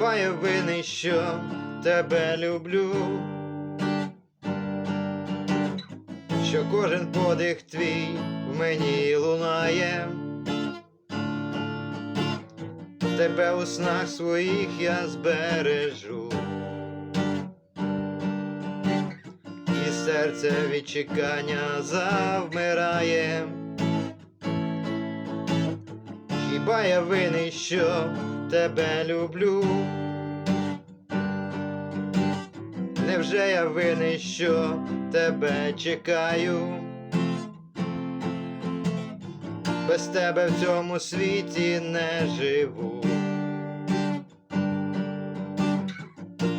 Я винний, що тебе люблю? Що кожен подих твій в мені лунає, тебе у снах своїх я збережу, і серце від чекання завмирає. Хіба я винний, що тебе люблю? Невже я винний, що тебе чекаю? Без тебе в цьому світі не живу.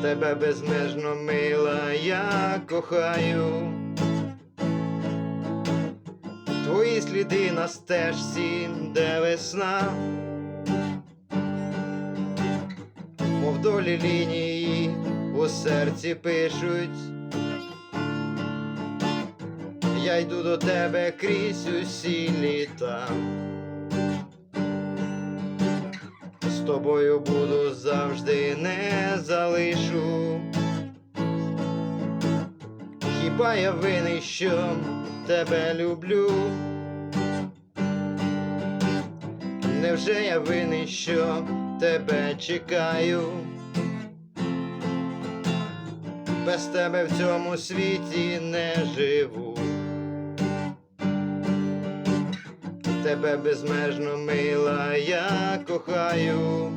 Тебе безмежно мила я кохаю. Твої сліди на стежці, де весна, долі лінії у серці пишуть. Я йду до тебе крізь усі літа. З тобою буду завжди не залишу. Хіба я винний, що тебе люблю? Невже я винний, що тебе чекаю? Без тебе в цьому світі не живу. Тебе безмежно мила я кохаю.